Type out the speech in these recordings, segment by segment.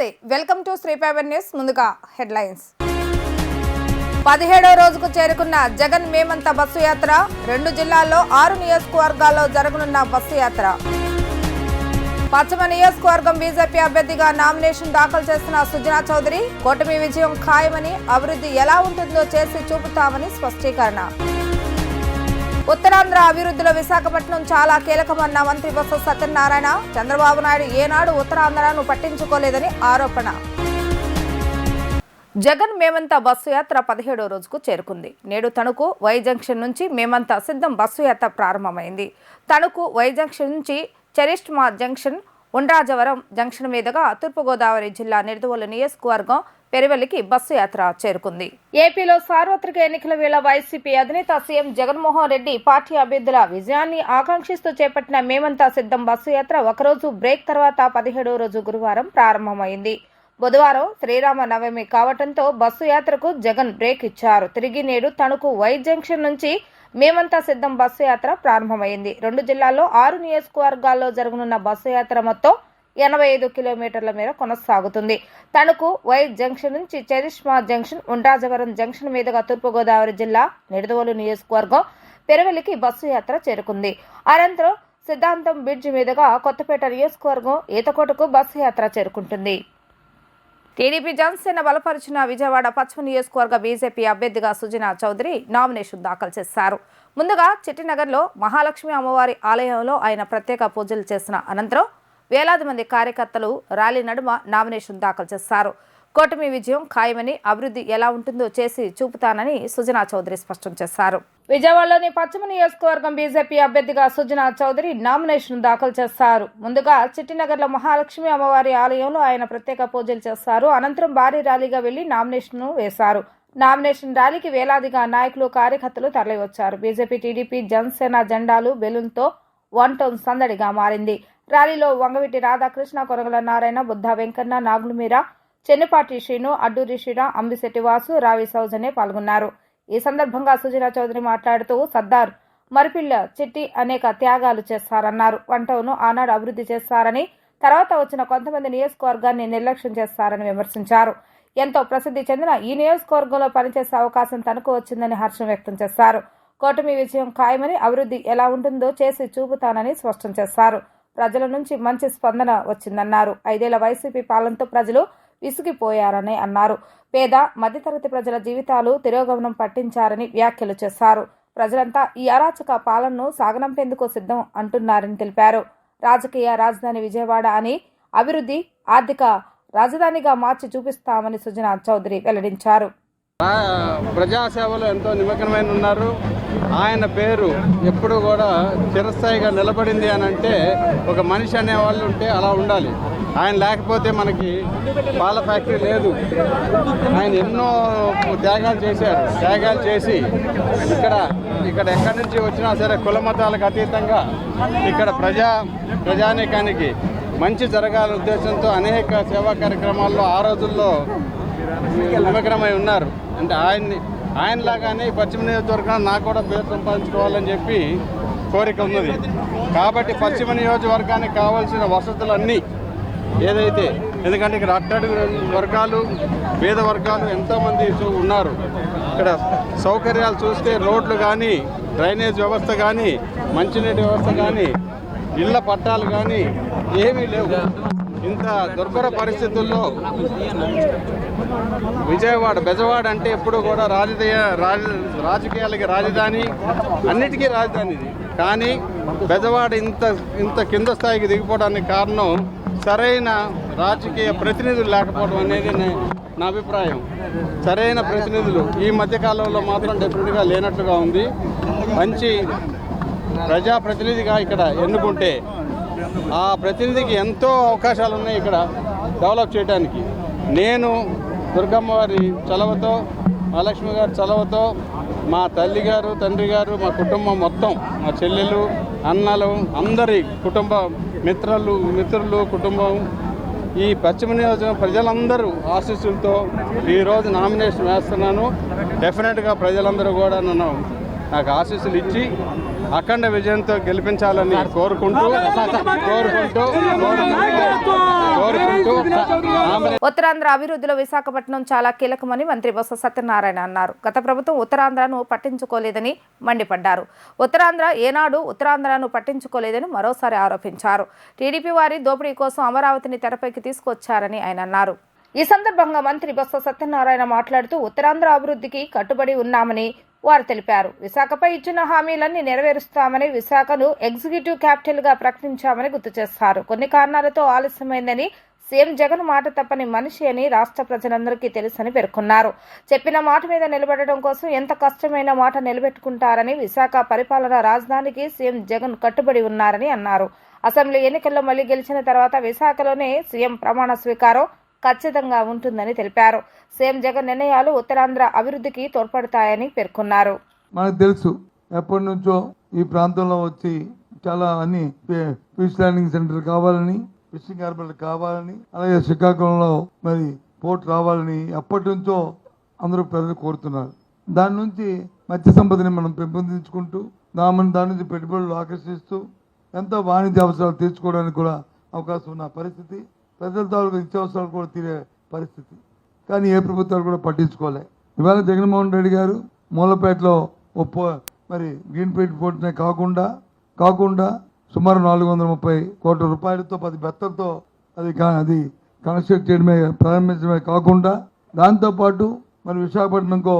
నమస్తే. Welcome to Shri paper news. ముందుగా headlines. పదిహేడో రోజుకు చేరుకున్న జగన్ మేమంత బస్సు యాత్ర రెండు జిల్లాల్లో ఆరు నియోజకవర్గాల్లో జరగనున్న బస్సు యాత్ర. పశ్చిమ నియోజకవర్గం బీజేపీ అభ్యర్థిగా నామినేషన్ దాఖలు చేసిన సుజనా చౌదరి కూటమి విజయం ఖాయమని అభివృద్ధి ఎలా ఉంటుందో చేసి చూపుతామని స్పష్టీకరణ. ఉత్తరాంధ్ర అభివృద్ధిలో విశాఖపట్నం చాలా కీలకమన్న మంత్రి బొత్స సత్యనారాయణ. చంద్రబాబు నాయుడు ఏనాడు ఉత్తరాంధ్రను పట్టించుకోలేదని ఆరోపణ. జగన్ మేమంతా బస్సు యాత్ర పదిహేడో రోజుకు చేరుకుంది. నేడు తణుకు వై జంక్షన్ నుంచి మేమంతా సిద్ధం బస్సు యాత్ర ప్రారంభమైంది. తణుకు వై జంక్షన్ నుంచి చరిష్మా జంక్షన్ ఉండ్రాజవరం జంక్షన్ మీదుగా తూర్పుగోదావరి జిల్లా నిర్దువల నియోజకవర్గం పెరివెల్లికి బస్సు యాత్ర చేరుకుంది. ఏపీలో సార్వత్రిక ఎన్నికల వేళ వైసీపీ అధినేత సీఎం జగన్మోహన్ రెడ్డి పార్టీ అభ్యర్థుల విజయాన్ని ఆకాంక్షిస్తూ చేపట్టిన మేమంతా సిద్ధం బస్సు యాత్ర ఒకరోజు బ్రేక్ తర్వాత పదిహేడో రోజు గురువారం ప్రారంభమైంది. బుధవారం శ్రీరామ నవమి కావటంతో బస్సు యాత్రకు జగన్ బ్రేక్ ఇచ్చారు. తిరిగి నేడు తణుకు వై జంక్షన్ నుంచి మేమంతా సిద్ధం బస్సు యాత్ర ప్రారంభమైంది. రెండు జిల్లాల్లో ఆరు నియోజకవర్గాల్లో జరగనున్న బస్సు యాత్ర మొత్తం ఎనభై ఐదు కిలోమీటర్ల మేర కొనసాగుతుంది. తణుకు వై జంక్షన్ నుంచి చరిష్మా జంక్షన్ ఉండ్రాజవరం జంక్షన్ మీదుగా తూర్పుగోదావరి జిల్లా నిడదవోలు నియోజకవర్గం పెరవెలికి బస్సు యాత్ర చేరుకుంది. అనంతరం సిద్ధాంతం బ్రిడ్జ్ మీదుగా కొత్తపేట నియోజకవర్గం ఈతకోటకు బస్సు యాత్ర చేరుకుంటుంది. టీడీపీ జనసేన బలపరిచిన విజయవాడ పశ్చిమ నియోజకవర్గ బీజేపీ అభ్యర్థిగా సుజనా చౌదరి నామినేషన్ దాఖలు చేశారు. ముందుగా చిట్టినగర్లో మహాలక్ష్మి అమ్మవారి ఆలయంలో ఆయన ప్రత్యేక పూజలు చేసిన అనంతరం వేలాది మంది కార్యకర్తలు ర్యాలీ నడుమ నామినేషన్ దాఖలు చేశారు. కూటమి విజయం ఖాయమని అభివృద్ధి ఎలా ఉంటుందో చేసి చూపుతానని సుజనా చౌదరి స్పష్టం చేశారు. విజయవాడలోని పశ్చిమ నియోజకవర్గం బీజేపీ అభ్యర్థిగా సుజనా చౌదరి నామినేషన్ దాఖలు చేశారు. ముందుగా చిట్టినగర్లో మహాలక్ష్మి అమ్మవారి ఆలయంలో ఆయన ప్రత్యేక పూజలు చేశారు. అనంతరం భారీ ర్యాలీగా వెళ్ళి నామినేషన్ వేశారు. నామినేషన్ ర్యాలీకి వేలాదిగా నాయకులు కార్యకర్తలు తరలివచ్చారు. బీజేపీ టీడీపీ జనసేన జెండాలు బెలూన్తో వన్ టౌన్ సందడిగా మారింది. ర్యాలీలో వంగవీటి రాధాకృష్ణ కొరగల నారాయణ బుద్ధ వెంకన్న నాగులమీర చెన్నిపాటి శ్రీను అడ్డూరి శ్రీరా అంబిశెట్టి వాసు రావి సౌజనే పాల్గొన్నారు. ఈ సందర్భంగా సుజనా చౌదరి మాట్లాడుతూ సర్దార్ మరిపిల్ల చిట్టి అనేక త్యాగాలు చేస్తారన్నారు. వంటవును ఆనాడు అభివృద్ధి చేస్తారని తర్వాత వచ్చిన కొంతమంది నియోజకవర్గాన్ని నిర్లక్ష్యం చేస్తారని విమర్శించారు. ఎంతో ప్రసిద్ధి చెందిన ఈ నియోజకవర్గంలో పనిచేసే అవకాశం తనకు వచ్చిందని హర్షం వ్యక్తం చేశారు. కూటమి విజయం ఖాయమని అభివృద్ధి ఎలా ఉంటుందో చేసి చూపుతానని స్పష్టం చేశారు. ప్రజల నుంచి మంచి స్పందన వచ్చిందన్నారు. ఐదేళ్ళ వైసీపీ పాలనతో ప్రజలు విసిగిపోయారని అన్నారు. పేద మధ్యతరగతి ప్రజల జీవితాలు తిరోగమనం పట్టించారని వ్యాఖ్యలు చేశారు. ప్రజలంతా ఈ అరాచక పాలనను సాగనంపేందుకు సిద్ధం అంటున్నారని తెలిపారు. రాజకీయ రాజధాని విజయవాడ అని అభివృద్ధి ఆర్థిక రాజధానిగా మార్చి చూపిస్తామని సుజనా చౌదరి వెల్లడించారు. ప్రజాసేవలో ఎంతో నిమగ్నమైన ఉన్నారు ఆయన పేరు ఎప్పుడు కూడా చిరస్థాయిగా నిలబడింది అని అంటే ఒక మనిషి అనే వాళ్ళు ఉంటే అలా ఉండాలి. ఆయన లేకపోతే మనకి పాల ఫ్యాక్టరీ లేదు. ఆయన ఎన్నో త్యాగాలు చేశారు. త్యాగాలు చేసి ఇక్కడ ఇక్కడ ఎక్కడి నుంచి వచ్చినా సరే కుల మతాలకు అతీతంగా ఇక్కడ ప్రజా ప్రజానీకానికి మంచి జరగాల ఉద్దేశంతో అనేక సేవా కార్యక్రమాల్లో ఆ రోజుల్లో నిమగ్నమై ఉన్నారు. అంటే ఆయన్ని ఆయనలాగానే పశ్చిమ నియోజకవర్గం నాకు కూడా పేరు సంపాదించుకోవాలని చెప్పి కోరిక ఉన్నది. కాబట్టి పశ్చిమ నియోజకవర్గానికి కావాల్సిన వసతులన్నీ ఏదైతే ఎందుకంటే ఇక్కడ అట్టడుగు వర్గాలు పేద వర్గాలు ఎంతోమంది ఉన్నారు. ఇక్కడ సౌకర్యాలు చూస్తే రోడ్లు కానీ డ్రైనేజ్ వ్యవస్థ కానీ మంచినీటి వ్యవస్థ కానీ ఇళ్ళ పట్టాలు కానీ ఏమీ లేవు. ఇంత దుర్భర పరిస్థితుల్లో విజయవాడ బెజవాడ అంటే ఎప్పుడు కూడా రాజకీయ రాజ రాజకీయాలకి రాజధాని అన్నిటికీ రాజధాని ఇది. కానీ బెజవాడ ఇంత ఇంత కింద స్థాయికి దిగిపోవడానికి కారణం సరైన రాజకీయ ప్రతినిధులు లేకపోవడం అనేది నా అభిప్రాయం. సరైన ప్రతినిధులు ఈ మధ్యకాలంలో మాత్రం డెఫినెట్గా లేనట్లుగా ఉంది. మంచి ప్రజాప్రతినిధిగా ఇక్కడ ఎన్నుకుంటే ఆ ప్రతినిధికి ఎంతో అవకాశాలు ఉన్నాయి ఇక్కడ డెవలప్ చేయడానికి నేను దుర్గమ్మ వారి చలవతో మహాలక్ష్మి గారి చలవతో మా తల్లి గారు తండ్రి గారు మా కుటుంబం మొత్తం మా చెల్లెలు అన్నలు అందరి కుటుంబ మిత్రులు మిత్రులు కుటుంబం ఈ పశ్చిమ నియోజకవర్గం ప్రజలందరూ ఆశీస్సులతో ఈరోజు నామినేషన్ వేస్తున్నాను. డెఫినెట్గా ప్రజలందరూ కూడా నన్ను నాకు ఆశీస్సులు ఇచ్చి అఖండ విజయంతో గెలిపించాలని కోరుకుంటూ కోరుకుంటూ ఉత్తరాంధ్ర అభివృద్ధిలో విశాఖపట్నం చాలా కీలకమని మంత్రి బొత్స సత్యనారాయణ అన్నారు. గత ప్రభుత్వం ఉత్తరాంధ్రను పట్టించుకోలేదని మండిపడ్డారు. ఉత్తరాంధ్ర ఏనాడు ఉత్తరాంధ్రను పట్టించుకోలేదని మరోసారి ఆరోపించారు. టీడీపీ వారి దోపిడీ కోసం అమరావతిని తెరపైకి తీసుకొచ్చారని ఆయన అన్నారు. ఈ సందర్భంగా మంత్రి బొత్స సత్యనారాయణ మాట్లాడుతూ ఉత్తరాంధ్ర అభివృద్ధికి కట్టుబడి ఉన్నామని వారు తెలిపారు. విశాఖపై ఇచ్చిన హామీలన్నీ నెరవేరుస్తామని విశాఖను ఎగ్జిక్యూటివ్ క్యాపిటల్గా ప్రకటించామని గుర్తు చేస్తారు. కొన్ని కారణాలతో ఆలస్యమైందని సీఎం జగన్ మాట తప్పని మనిషి అని రాష్ట్ర ప్రజలందరికీ తెలుసని పేర్కొన్నారు. చెప్పిన మాట మీద నిలబడడం కోసం ఎంత కష్టమైన మాట నిలబెట్టుకుంటారని విశాఖ పరిపాలన రాజధానికి సీఎం జగన్ కట్టుబడి ఉన్నారని అన్నారు. అసెంబ్లీ ఎన్నికల్లో మళ్ళీ గెలిచిన తర్వాత విశాఖలోనే సీఎం ప్రమాణ స్వీకారం ఖచ్చితంగా ఉంటుందని తెలిపారు. సీఎం జగన్ నిర్ణయాలు ఉత్తరాంధ్ర అభివృద్ధికి తోడ్పడతాయని పేర్కొన్నారు. మనకు తెలుసు ఎప్పటి నుంచో ఈ ప్రాంతంలో వచ్చి చాలా అన్ని ఫిష్ ల్యాండింగ్ సెంటర్ కావాలని ఫిషింగ్ హార్బర్ కావాలని అలాగే శ్రీకాకుళంలో మరి పోర్ట్ రావాలని ఎప్పటి నుంచో అందరూ ప్రజలు కోరుతున్నారు. దాని నుంచి మత్స్య సంపదని మనం పెంపొందించుకుంటూ దాని దాని నుంచి పెట్టుబడులు ఆకర్షిస్తూ ఎంతో వాణిజ్య అవసరాలు తీర్చుకోవడానికి కూడా అవకాశం ఉన్న పరిస్థితి. ప్రజల తాలూకు నిత్యావసరాలు కూడా తీరే పరిస్థితి. కానీ ఏ ప్రభుత్వాలు కూడా పట్టించుకోలే. ఇవాళ జగన్మోహన్ రెడ్డి గారు మూలపేటలో ఒప్పో మరి గ్రీన్ ఫీల్డ్ పోటీనే కాకుండా కాకుండా సుమారు నాలుగు వందల ముప్పై కోట్ల రూపాయలతో పది బెత్తలతో అది కా- అది కన్స్ట్రక్ట్ చేయడమే ప్రారంభించడమే కాకుండా దాంతోపాటు మరి విశాఖపట్నంకో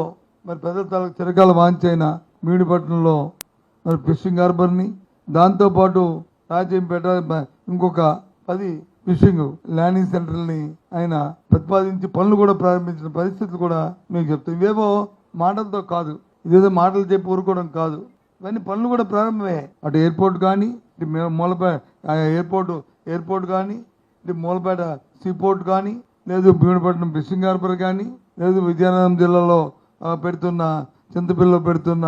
మరి పెద్ద తాలూకు చిరకాల వాంచైన మీడిపట్నంలో మరి ఫిషింగ్ హార్బర్ని దాంతోపాటు రాజంపేట ఇంకొక పది ఫిషింగ్ ల్యాండింగ్ సెంటర్ని ఆయన ప్రతిపాదించి పనులు కూడా ప్రారంభించిన పరిస్థితులు కూడా మీకు చెప్తాం. ఇవేవో మాటలతో కాదు. ఇదేదో మాటలు చెప్పి ఊరుకోవడం కాదు. ఇవన్నీ పనులు కూడా ప్రారంభమే. అటు ఎయిర్పోర్ట్ కానీ ఇటు మూలపేట ఎయిర్పోర్ట్ ఎయిర్పోర్ట్ కానీ ఇటు మూలపేట సీపోర్ట్ కానీ లేదు భీమపట్నం ఫిషింగ్ హార్బర్ కానీ లేదు విజయనగరం జిల్లాలో పెడుతున్న చింతపిల్లలో పెడుతున్న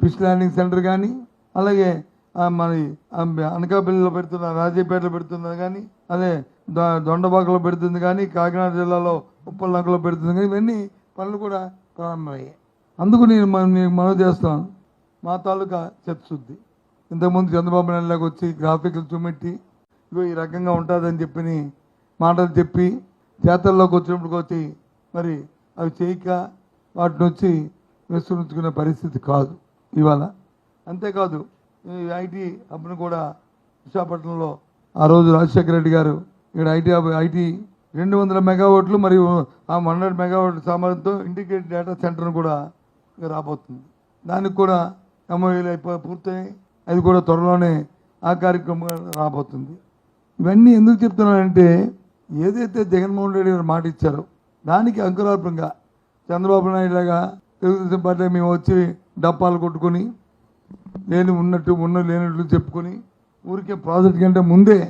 ఫిష్ ల్యాండింగ్ సెంటర్ కానీ అలాగే మరి అనకాపల్లిలో పెడుతున్న రాజీపేటలో పెడుతున్నది కానీ అదే దొండబాకలో పెడుతుంది కానీ కాకినాడ జిల్లాలో ఉప్పలంకలో పెడుతుంది కానీ ఇవన్నీ పనులు కూడా ప్రారంభమయ్యాయి. అందుకు నేను మీకు నేను మనవి చేస్తాను. మా తాలూకా చిత్తశుద్ధి. ఇంతకుముందు చంద్రబాబు నాయుడు వచ్చి గ్రాఫిక్లు చూపెట్టి ఇగో ఈ రకంగా ఉంటుందని చెప్పి మాటలు చెప్పి చేతల్లోకి వచ్చినప్పుడు వచ్చి మరి అవి చేయక వాటిని వచ్చి విస్మరించుకునే పరిస్థితి కాదు ఇవాళ. అంతేకాదు ఈ ఐటీ హబ్ను కూడా విశాఖపట్నంలో ఆ రోజు రాజశేఖర రెడ్డి గారు ఇక్కడ ఐటీ హబ్ ఐటీ రెండు వందల మెగావాట్లు మరియు ఆ వన్ హండ్రెడ్ మెగావాట్ల సామర్థ్యంతో ఇంటిగ్రేటెడ్ డేటా సెంటర్ను కూడా రాబోతుంది. దానికి కూడా ఎంఓఏలు అయిపోయి పూర్తయి అది కూడా త్వరలోనే ఆ కార్యక్రమం రాబోతుంది. ఇవన్నీ ఎందుకు చెప్తున్నానంటే ఏదైతే జగన్మోహన్ రెడ్డి గారు మాట ఇచ్చారో దానికి అంకురార్పంగా చంద్రబాబు నాయుడు లాగా తెలుగుదేశం పార్టీ మేము వచ్చి డప్పాలు కొట్టుకొని లేని ఉన్నట్టు ఉన్న లేనట్లు చెప్పుకొని ఊరికే ప్రాజెక్ట్ కంటే ముందే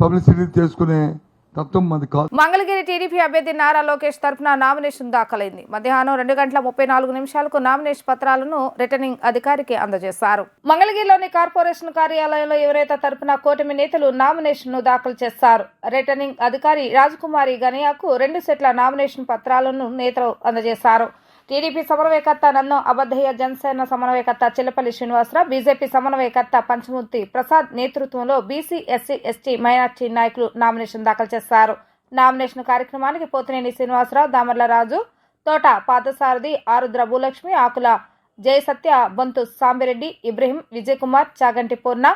పబ్లిసిటీ చేసుకునే తత్వం మాది కాదు. మంగళగిరి టీడీపీ అభ్యర్థి నారా లోకేష్ తరఫున నామినేషన్ దాఖలైంది. మధ్యాహ్నం రెండు గంటల ముప్పై నాలుగు నిమిషాలకు నామినేషన్ పత్రాలను రిటర్నింగ్ అధికారికి అందజేశారు. మంగళగిరిలోని కార్పొరేషన్ కార్యాలయంలో ఎవరైతే తరఫున కూటమి నేతలు నామినేషన్ను దాఖలు చేస్తారు రిటర్నింగ్ అధికారి రాజకుమారి గనియాకు రెండు సెట్ల నామినేషన్ పత్రాలను నేతలు అందజేశారు. టీడీపీ సమన్వయకర్త నన్ను అబద్దయ్య జనసేన సమన్వయకర్త చిల్లపల్లి శ్రీనివాసరావు బీజేపీ సమన్వయకర్త పంచమూర్తి ప్రసాద్ నేతృత్వంలో బీసీ ఎస్సీ ఎస్టీ మైనార్టీ నాయకులు నామినేషన్ దాఖలు చేశారు. నామినేషన్ కార్యక్రమానికి పోతినేని శ్రీనివాసరావు దామర్ల రాజు తోట పాదసారథి ఆరుద్ర భూలక్ష్మి ఆకుల జయసత్య బొంతు సాంబిరెడ్డి ఇబ్రహీం విజయకుమార్ చాగంటి పూర్ణ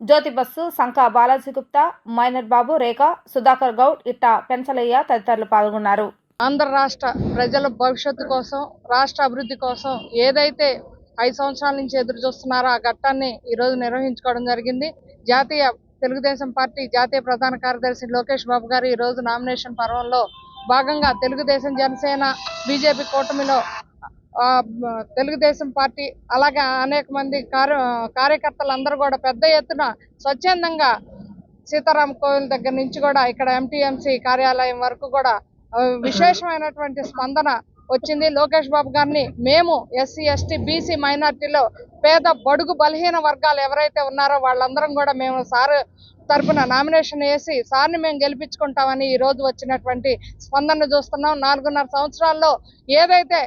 జ్యోతి బస్సు సంకా బాలాజీ గుప్తా మైనర్ బాబు రేఖ సుధాకర్ గౌడ్ ఇట్ట పెంచలయ్య తదితరులు పాల్గొన్నారు. ఆంధ్ర రాష్ట్ర ప్రజల భవిష్యత్తు కోసం రాష్ట్ర అభివృద్ధి కోసం ఏదైతే ఐదు సంవత్సరాల నుంచి ఎదురు చూస్తున్నారో ఆ ఘట్టాన్ని ఈరోజు నిర్వహించుకోవడం జరిగింది. జాతీయ తెలుగుదేశం పార్టీ జాతీయ ప్రధాన కార్యదర్శి లోకేష్ బాబు గారు ఈ రోజు నామినేషన్ పర్వంలో భాగంగా తెలుగుదేశం జనసేన బీజేపీ కూటమిలో ఆ, తెలుగుదేశం పార్టీ అలాగే అనేక మంది కార్య కార్యకర్తలందరూ కూడా పెద్ద ఎత్తున స్వచ్ఛందంగా సీతారాం కోవిల్ దగ్గర నుంచి కూడా ఇక్కడ ఎంటీఎంసీ కార్యాలయం వరకు కూడా విశేషమైనటువంటి స్పందన వచ్చింది. లోకేష్ బాబు గారిని మేము ఎస్సీ ఎస్టీ బీసీ మైనార్టీలో పేద బడుగు బలహీన వర్గాలు ఎవరైతే ఉన్నారో వాళ్ళందరం కూడా మేము సార్ తరఫున నామినేషన్ వేసి సార్ని మేము గెలిపించుకుంటామని ఈ రోజు వచ్చినటువంటి స్పందన చూస్తున్నాం. నాలుగున్నర సంవత్సరాల్లో ఏదైతే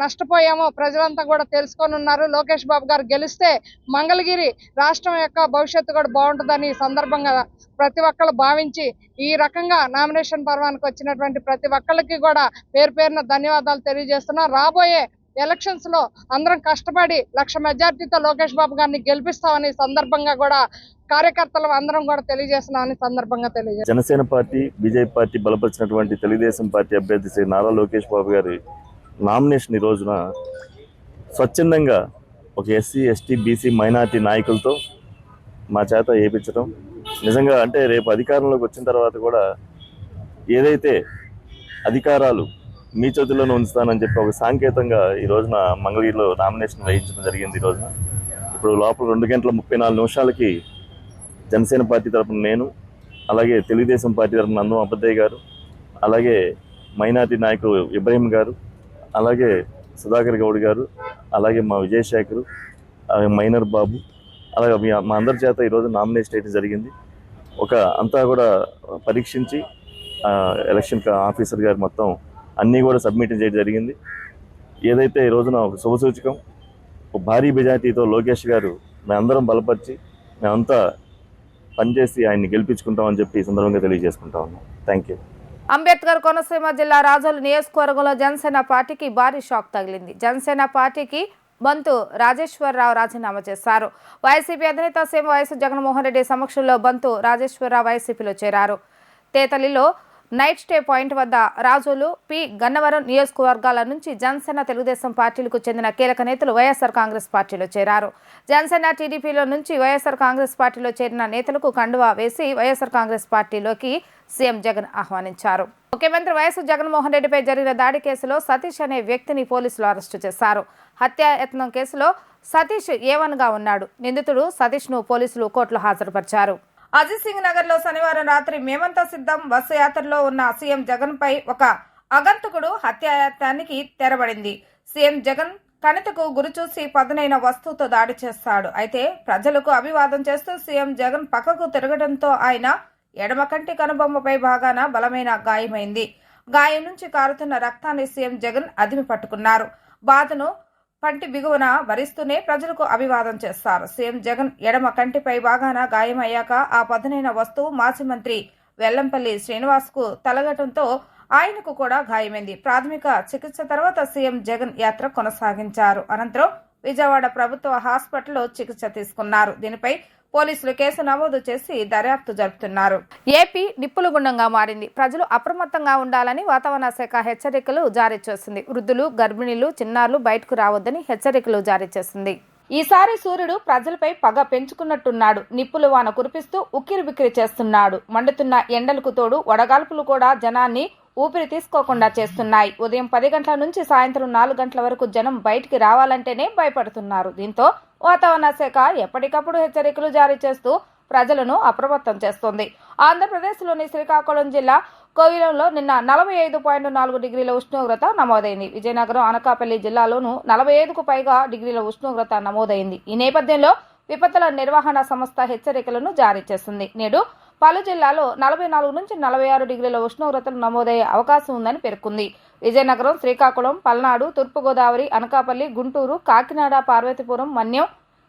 నష్టపోయామో ప్రజలంతా కూడా తెలుసుకొని ఉన్నారు. లోకేష్ బాబు గారు గెలిస్తే మంగళగిరి రాష్ట్రం యొక్క భవిష్యత్తు కూడా బాగుంటుందని ఈ సందర్భంగా ప్రతి ఒక్కరు భావించి ఈ రకంగా నామినేషన్ పర్వానికి వచ్చినటువంటి ప్రతి ఒక్కరికి కూడా పేరు పేరున ధన్యవాదాలు తెలియజేస్తున్నాం. రాబోయే ఎలక్షన్స్లో అందరం కష్టపడి లక్ష మెజార్టీతో లోకేష్ బాబు గారిని గెలిపిస్తామని సందర్భంగా కూడా కార్యకర్తలు అందరం కూడా తెలియజేస్తున్నామని సందర్భంగా తెలియజేస్తున్నాం జనసేన పార్టీ బీజేపీ పార్టీ బలపరిచినటువంటి తెలుగుదేశం పార్టీ అభ్యర్థి శ్రీ నారా లోకేష్ బాబు గారి నామినేషన్ ఈ రోజున స్వచ్ఛందంగా ఒక ఎస్సీ ఎస్టీ బీసీ మైనార్టీ నాయకులతో మా చేత వేయించడం నిజంగా అంటే రేపు అధికారంలోకి వచ్చిన తర్వాత కూడా ఏదైతే అధికారాలు మీ చేతుల్లోనే ఉంచుతానని చెప్పి ఒక సాంకేతంగా ఈ రోజున మంగళగిరిలో నామినేషన్ వేయించడం జరిగింది ఈ రోజున. ఇప్పుడు లోపల రెండు గంటల ముప్పై నాలుగు నిమిషాలకి జనసేన పార్టీ తరపున నేను అలాగే తెలుగుదేశం పార్టీ తరపున నందం అబద్దయ్య గారు అలాగే మైనార్టీ నాయకుడు ఇబ్రహీం గారు అలాగే సుధాకర్ గౌడ్ గారు అలాగే మా విజయశేఖరు అలాగే మైనర్ బాబు అలాగే మీ- మా అందరి చేత ఈరోజు నామినేషన్ చేయడం జరిగింది. ఒక అంతా కూడా పరీక్షించి ఎలక్షన్ ఆఫీసర్ గారు మొత్తం అన్నీ కూడా సబ్మిట్ చేయడం జరిగింది. ఏదైతే ఈ రోజున ఒక శుభసూచకం ఒక భారీ మెజార్టీతో లోకేష్ గారు మేమందరం బలపరిచి మేమంతా పనిచేసి ఆయన్ని గెలిపించుకుంటామని చెప్పి ఈ సందర్భంగా తెలియజేసుకుంటా ఉన్నాం. థ్యాంక్ యూ అంబేద్కర్ కోనసీమ జిల్లా రాజోలు నియోజకవర్గంలో జనసేన పార్టీకి భారీ షాక్ తగిలింది. జనసేన పార్టీకి బంతు రాజేశ్వరరావు రాజీనామా చేశారు. వైసీపీ అధినేత సీఎం వైఎస్ జగన్మోహన్ రెడ్డి సమక్షంలో బంతు రాజేశ్వరరావు వైసీపీలో చేరారు. తేతలిలో నైట్ స్టే పాయింట్ వద్ద రాజోలు పి. గన్నవరం నియోజకవర్గాల నుంచి జనసేన తెలుగుదేశం పార్టీలకు చెందిన కీలక నేతలు వైఎస్ఆర్ కాంగ్రెస్ పార్టీలో చేరారు. జనసేన టీడీపీలో నుంచి వైఎస్ఆర్ కాంగ్రెస్ పార్టీలో చేరిన నేతలకు కండువా వేసి వైఎస్ఆర్ కాంగ్రెస్ పార్టీలోకి సీఎం జగన్ ఆహ్వానించారు. ముఖ్యమంత్రి వైఎస్ జగన్మోహన్ రెడ్డిపై జరిగిన దాడి కేసులో సతీష్ అనే వ్యక్తిని పోలీసులు అరెస్టు చేశారు. హత్యాయత్నం కేసులో సతీష్ ఏవన్గా ఉన్నాడు. నిందితుడు సతీష్ను పోలీసులు కోర్టులో హాజరుపరిచారు. అజిత్ సింగ్ నగర్లో శనివారం రాత్రి మేమంతా సిద్ధం. బస్సు యాత్రలో ఉన్న సీఎం జగన్ పై ఒక అగంతకుడు హత్యాయత్నానికి తెరబడింది. సీఎం జగన్ కణితకు గురిచూసి పదునైన వస్తువుతో దాడి చేస్తాడు. అయితే ప్రజలకు అభివాదం చేస్తూ సీఎం జగన్ పక్కకు తిరగడంతో ఆయన ఎడమ కంటి కనుబొమ్మపై భాగాన బలమైన గాయమైంది. గాయం నుంచి కారుతున్న రక్తాన్ని సీఎం జగన్ అదిమి పట్టుకున్నారు. బాధను పంటి బిగువన భరిస్తూనే ప్రజలకు అభివాదం చేస్తారు. సీఎం జగన్ ఎడమ కంటిపై బాగాన గాయమయ్యాక ఆ పదునైన వస్తువు మాజీ మంత్రి వెల్లంపల్లి శ్రీనివాస్కు తలగటంతో ఆయనకు కూడా గాయమైంది. ప్రాథమిక చికిత్స తర్వాత సీఎం జగన్ యాత్ర కొనసాగించారు. అనంతరం విజయవాడ ప్రభుత్వ హాస్పిటల్లో చికిత్స తీసుకున్నారు. దీనిపై పోలీసులు కేసు నమోదు చేసి దర్యాప్తు జరుపుతున్నారు. ఏపీ నిప్పులు గుండంగా మారింది. ప్రజలు అప్రమత్తంగా ఉండాలని వాతావరణ శాఖ హెచ్చరికలు జారీ చేసింది. వృద్ధులు గర్భిణీలు చిన్నారులు బయటకు రావద్దని హెచ్చరికలు జారీ చేసింది. ఈసారి సూర్యుడు ప్రజలపై పగ పెంచుకున్నట్టున్నాడు. నిప్పులు వాన కురిపిస్తూ ఉక్కిరి బిక్కిరి చేస్తున్నాడు. మండుతున్న ఎండలకు తోడు వడగాల్పులు కూడా జనాన్ని ఊపిరి తీసుకోకుండా చేస్తున్నాయి. ఉదయం పది గంటల నుంచి సాయంత్రం నాలుగు గంటల వరకు జనం బయటికి రావాలంటేనే భయపడుతున్నారు. దీంతో వాతావరణ శాఖ ఎప్పటికప్పుడు హెచ్చరికలు జారీ చేస్తూ ప్రజలను అప్రమత్తం చేస్తోంది. ఆంధ్రప్రదేశ్లోని శ్రీకాకుళం జిల్లా కోవిలంలో నిన్న నలభై ఐదు పాయింట్ నాలుగు డిగ్రీల ఉష్ణోగ్రత నమోదైంది. విజయనగరం అనకాపల్లి జిల్లాలోనూ నలభై ఐదుకు పైగా డిగ్రీల ఉష్ణోగ్రత నమోదైంది. ఈ నేపథ్యంలో విపత్తుల నిర్వహణ సంస్థ హెచ్చరికలను జారీ చేసింది. నేడు పలు జిల్లాలో నలభై నాలుగు నుంచి నలభై ఆరు డిగ్రీల ఉష్ణోగ్రతలు నమోదయ్యే అవకాశం ఉందని పేర్కొంది. విజయనగరం శ్రీకాకుళం పల్నాడు తూర్పుగోదావరి అనకాపల్లి గుంటూరు కాకినాడ పార్వతీపురం మన్యం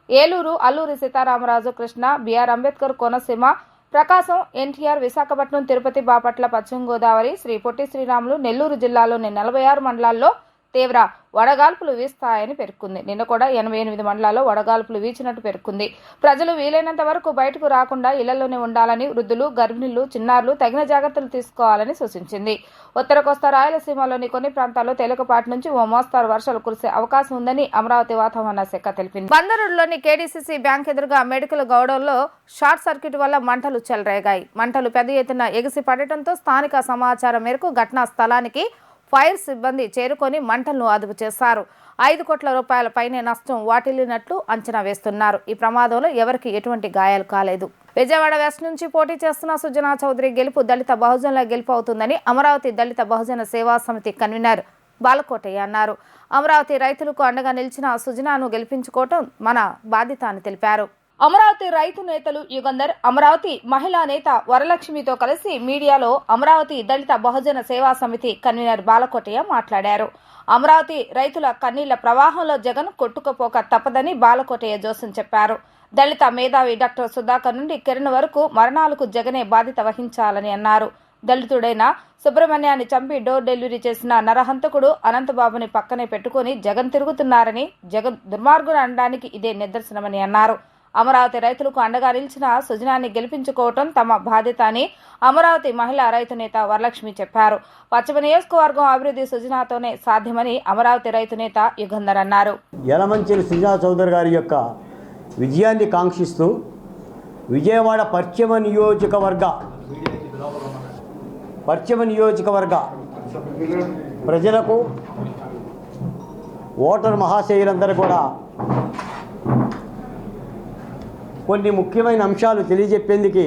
ఏలూరు అల్లూరి సీతారామరాజు కృష్ణ బిఆర్ అంబేద్కర్ కోనసీమ ప్రకాశం ఎన్టీఆర్ విశాఖపట్నం తిరుపతి బాపట్ల పశ్చిమ గోదావరి శ్రీ పొట్టి శ్రీరాములు నెల్లూరు జిల్లాలోని నలభై ఆరు మండలాల్లో తీవ్ర వడగాల్పులు వీస్తాయని పేర్కొంది. నిన్న కూడా ఎనభై ఎనిమిది మండలాల్లో వడగాల్పులు వీచినట్టు పేర్కొంది. ప్రజలు వీలైనంత వరకు బయటకు రాకుండా ఇళ్ళలోనే ఉండాలని వృద్ధులు గర్భిణులు చిన్నారులు తగిన జాగ్రత్తలు తీసుకోవాలని సూచించింది. ఉత్తర కోస్తా రాయలసీమలోని కొన్ని ప్రాంతాల్లో తేలికపాటి నుంచి ఓ మోస్తారు వర్షాలు కురిసే అవకాశం ఉందని అమరావతి వాతావరణ శాఖ తెలిపింది. బందరులోని కేడీసీసీ బ్యాంక్ ఎదురుగా మెడికల్ గౌడౌన్లో షార్ట్ సర్క్యూట్ వల్ల మంటలు చెలరేగాయి. మంటలు పెద్ద ఎత్తున ఎగిసి పడటంతో స్థానిక సమాచారం మేరకు ఘటనా స్థలానికి ఫైర్ సిబ్బంది చేరుకొని మంటలను అదుపు చేశారు. ఐదు కోట్ల రూపాయల పైనే నష్టం వాటిల్లినట్లు అంచనా వేస్తున్నారు. ఈ ప్రమాదంలో ఎవరికి ఎటువంటి గాయాలు కాలేదు. విజయవాడ వెస్ట్ నుంచి పోటీ చేస్తున్న సుజనా చౌదరి గెలుపు దళిత బహుజనుల గెలుపు అవుతుందని అమరావతి దళిత బహుజన సేవా సమితి కన్వీనర్ బాలకోటయ్య అన్నారు. అమరావతి రైతులకు అండగా నిలిచిన సుజనాను గెలిపించుకోవటం మన బాధ్యత అని తెలిపారు. అమరావతి రైతు నేతలు యుగంధర్ అమరావతి మహిళా నేత వరలక్ష్మితో కలిసి మీడియాలో అమరావతి దళిత బహుజన సేవా సమితి కన్వీనర్ బాలకోటయ్య మాట్లాడారు. అమరావతి రైతుల కన్నీళ్ళ ప్రవాహంలో జగన్ కొట్టుకుపోక తప్పదని బాలకోటయ్య జోసన్ చెప్పారు. దళిత మేధావి డాక్టర్ సుధాకర్ నుండి కిరణ్ వరకు మరణాలకు జగనే బాధ్యత వహించాలని అన్నారు. దళితుడైన సుబ్రహ్మణ్యాన్ని చంపి డోర్ డెలివరీ చేసిన నరహంతకుడు అనంతబాబుని పక్కనే పెట్టుకుని జగన్ తిరుగుతున్నారని జగన్ దుర్మార్గుడు అనడానికి ఇదే నిదర్శనమని అన్నారు. అమరావతి రైతులకు అండగా నిలిచిన సుజనాన్ని గెలిపించుకోవటం తమ బాధ్యత అని అమరావతి మహిళా రైతు నేత వరలక్ష్మి చెప్పారు. పశ్చిమ నియోజకవర్గం అభివృద్ధి సుజనాతోనే సాధ్యమని అమరావతి రైతు నేత యుగంధర్ అన్నారు. యలమంచిలి సుజనా చౌదరి గారి యొక్క విజయాన్ని కాంక్షిస్తూ విజయవాడ పశ్చిమ నియోజకవర్గ పశ్చిమ నియోజకవర్గ ప్రజలకు ఓటర్ మహాశయులందరూ కూడా కొన్ని ముఖ్యమైన అంశాలు తెలియజెప్పేందుకు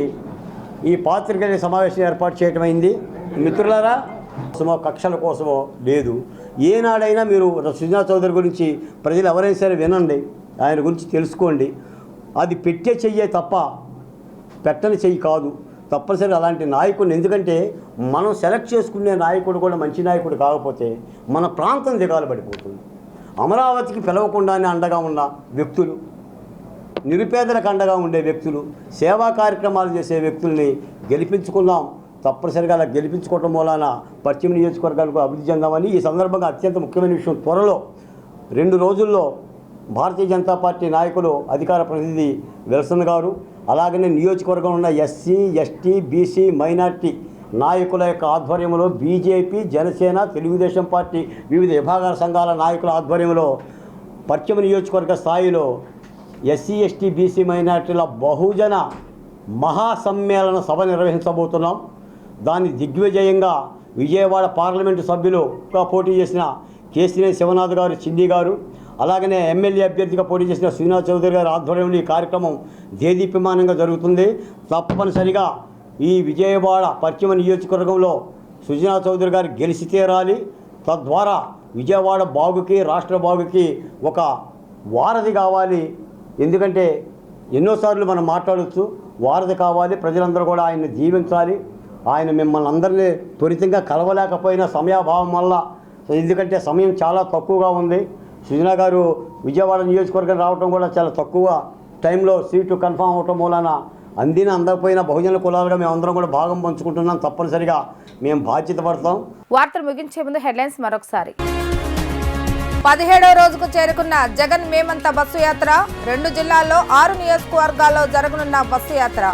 ఈ పాత్రికేయ సమావేశం ఏర్పాటు చేయటమైంది మిత్రులారా కోసమో కక్షల కోసమో లేదు. ఏనాడైనా మీరు సుజనా చౌదరి గురించి ప్రజలు ఎవరైనా సరే వినండి. ఆయన గురించి తెలుసుకోండి. అది పెట్టే చెయ్యే తప్ప పెట్టని చెయ్యి కాదు. తప్పనిసరి అలాంటి నాయకుడిని ఎందుకంటే మనం సెలెక్ట్ చేసుకునే నాయకుడు కూడా మంచి నాయకుడు కాకపోతే మన ప్రాంతం దిగాలు పడిపోతుంది. అమరావతికి పిలవకుండానే అండగా ఉన్న వ్యక్తులు నిరుపేదలకు అండగా ఉండే వ్యక్తులు సేవా కార్యక్రమాలు చేసే వ్యక్తుల్ని గెలిపించుకుందాం. తప్పనిసరిగా అలా గెలిపించుకోవడం మూలాన పశ్చిమ నియోజకవర్గాలకు అభివృద్ధి చెందామని ఈ సందర్భంగా అత్యంత ముఖ్యమైన విషయం త్వరలో రెండు రోజుల్లో భారతీయ జనతా పార్టీ నాయకులు అధికార ప్రతినిధి విల్సన్ గారు అలాగనే నియోజకవర్గంలో ఉన్న ఎస్సీ ఎస్టీ బీసీ మైనార్టీ నాయకుల యొక్క ఆధ్వర్యంలో బీజేపీ జనసేన తెలుగుదేశం పార్టీ వివిధ విభాగాల సంఘాల నాయకుల ఆధ్వర్యంలో పశ్చిమ నియోజకవర్గ స్థాయిలో ఎస్సీ ఎస్టీ బీసీ మైనార్టీల బహుజన మహాసమ్మేళన సభ నిర్వహించబోతున్నాం. దాన్ని దిగ్విజయంగా విజయవాడ పార్లమెంటు సభ్యులుగా పోటీ చేసిన కేసీనే శివనాథ్ గారు చింది గారు అలాగనే ఎమ్మెల్యే అభ్యర్థిగా పోటీ చేసిన శ్రీనాథ్ చౌదరి గారి ఆధ్వర్యంలో ఈ కార్యక్రమం దేదీప్యమానంగా జరుగుతుంది. తప్పనిసరిగా ఈ విజయవాడ పశ్చిమ నియోజకవర్గంలో సుజనా చౌదరి గారు గెలిచి తీరాలి. తద్వారా విజయవాడ బాగుకి రాష్ట్ర బాగుకి ఒక వారధి కావాలి. ఎందుకంటే ఎన్నోసార్లు మనం మాట్లాడవచ్చు వారధి కావాలి ప్రజలందరూ కూడా ఆయన్ని జీవించాలి ఆయన మిమ్మల్ని అందరినీ త్వరితంగా కలవలేకపోయిన సమయాభావం వల్ల. ఎందుకంటే సమయం చాలా తక్కువగా ఉంది. సుజనా గారు విజయవాడ నియోజకవర్గం రావడం కూడా చాలా తక్కువ టైంలో సీటు కన్ఫామ్ అవటం మూలాన అందిన అందకపోయిన బహుజన కులాలుగా మేమందరం కూడా భాగం పంచుకుంటున్నాం తప్పనిసరిగా. మేము బాధ్యత పడతాం. వార్తలు ముగించే ముందు హెడ్లైన్స్ మరొకసారి. పదిహేడో రోజుకు చేరుకున్న జగన్ మేమంత బస్సు యాత్ర రెండు జిల్లాల్లో ఆరు నియోజకవర్గాల్లో జరగనున్న బస్సు యాత్ర.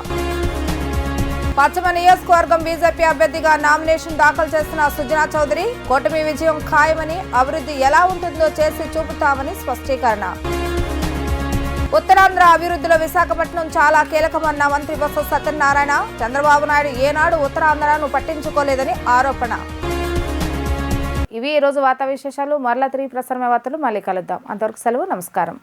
పశ్చిమ నియోజకవర్గం బీజేపీ అభ్యర్థిగా నామినేషన్ దాఖలు చేస్తున్న సుజనా చౌదరి కూటమి విజయం ఖాయమని అభివృద్ధి ఎలా ఉంటుందో చేసి చూపుతామని స్పష్టీకరణ. ఉత్తరాంధ్ర అభివృద్ధిలో విశాఖపట్నం చాలా కీలకమన్న మంత్రి బొత్స సత్యనారాయణ చంద్రబాబు నాయుడు ఏనాడు ఉత్తరాంధ్రను పట్టించుకోలేదని ఆరోపణ. ఇవి ఈరోజు వార్తా విశేషాలు. మరలా తిరిగి ప్రసారమే వార్తలు మళ్ళీ కలుద్దాం. అంతవరకు సెలవు నమస్కారం.